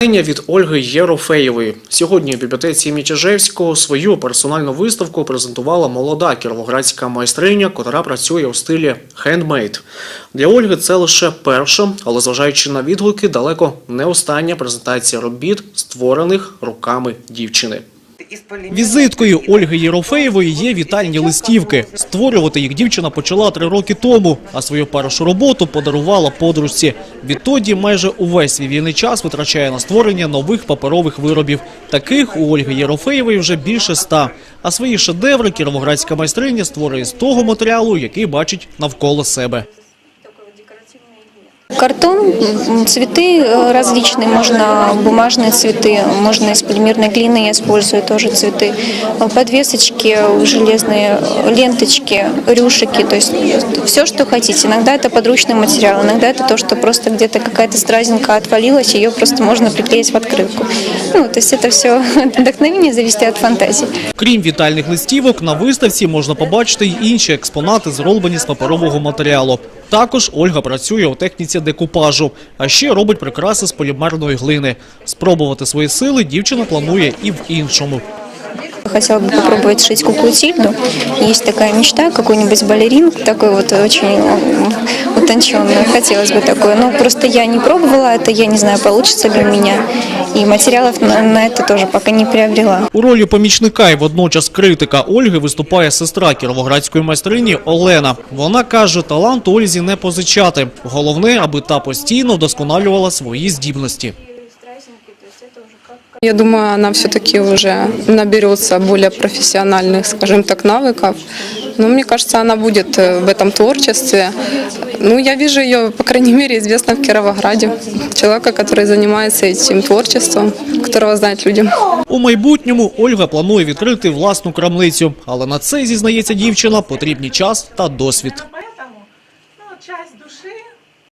Натхнення від Ольги Єрофеєвої. Сьогодні в бібліотеці Мічежевського свою персональну виставку презентувала молода кіровоградська майстриня, котра працює у стилі хендмейд. Для Ольги це лише перша, але зважаючи на відгуки, далеко не остання презентація робіт, створених руками дівчини. Візиткою Ольги Єрофеєвої є вітальні листівки. Створювати їх дівчина почала три роки тому, а свою першу роботу подарувала подружці. Відтоді майже увесь свій вільний час витрачає на створення нових паперових виробів. Таких у Ольги Єрофеєвої вже більше ста. А свої шедеври кіровоградська майстриня створює з того матеріалу, який бачить навколо себе. Картон, м, цветы э, различные, можно бумажные цветы, можно из полимерной глины, я использую тоже цветы, Э, подвесочки, железные э, ленточки, рюшики, то есть все, что хотите. Иногда это подручный материал, иногда это то, что просто где-то какая-то стразинка отвалилась, ее просто можно приклеить в открытку. Ну, то есть это все вдохновение зависит от фантазии. Крім вітальних листівок, на виставці можна побачити й інші експонати, зроблені з паперового матеріалу. Також Ольга працює у техніці декупажу, а ще робить прикраси з полімерної глини. Спробувати свої сили дівчина планує і в іншому. Хотела бы попробовать шить куклу Тильду. Есть такая мечта, какой-нибудь балерин, такой вот очень м, утонченный. Хотелось бы такое. Но просто я не пробовала это, я не знаю, получится ли у меня. И материалов на, на это тоже пока не приобрела. У ролі помічника і водночас критика Ольги виступає сестра кіровоградської майстрині Олена. Вона каже, талант Ользі не позичати. Головне, аби та постійно вдосконалювала свої здібності. Я думаю, она все-таки уже наберется более профессиональных, скажем так, навыков. Но мне кажется, она будет э, в этом творчестве. Ну, я вижу ее, по крайней мере, известно в Кировограде. Человека, который занимается этим творчеством, которого знают люди. У майбутньому Ольга планує відкрити власну крамницю, але на це зізнається дівчина потрібні час та досвід.